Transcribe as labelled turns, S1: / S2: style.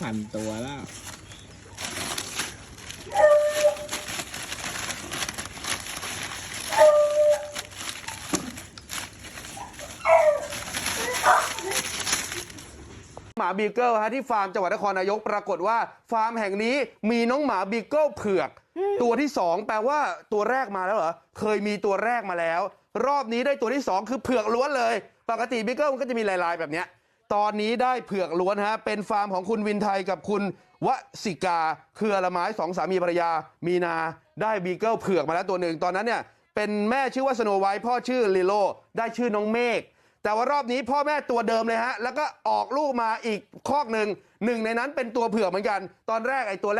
S1: พันตัวแล้ว
S2: หมาบีเกิลฮะที่ฟาร์มจังหวัดนครนายกปรากฏว่า ฟาร์มแห่งนี้มีน้องหมาบีเกิลเผือก ตัวที่สองแปลว่าตัวแรกมาแล้วเหรอ เคยมีตัวแรกมาแล้ว รอบนี้ได้ตัวที่สองคือเผือกล้วนเลย ปกติบีเกิลมันก็จะมีลายๆแบบเนี้ย ตอนนี้ได้เผือกล้วนฮะเป็นฟาร์มของคุณวินไทยกับคุณวสิกาเครือละไม้สองสามีภรรยามีนาได้บีเกิลเผือกมาแล้วตัวหนึ่งตอนนั้นเนี่ยเป็นแม่ชื่อว่าสโนไวท์พ่อชื่อลิโลได้ชื่อน้องเมฆแต่ว่ารอบนี้พ่อแม่ตัวเดิมเลยฮะแล้วก็ออกลูกมาอีกคอกหนึ่งหนึ่งในนั้นเป็นตัวเผือกเหมือนกันตอนแรกไอ้ตัวแรก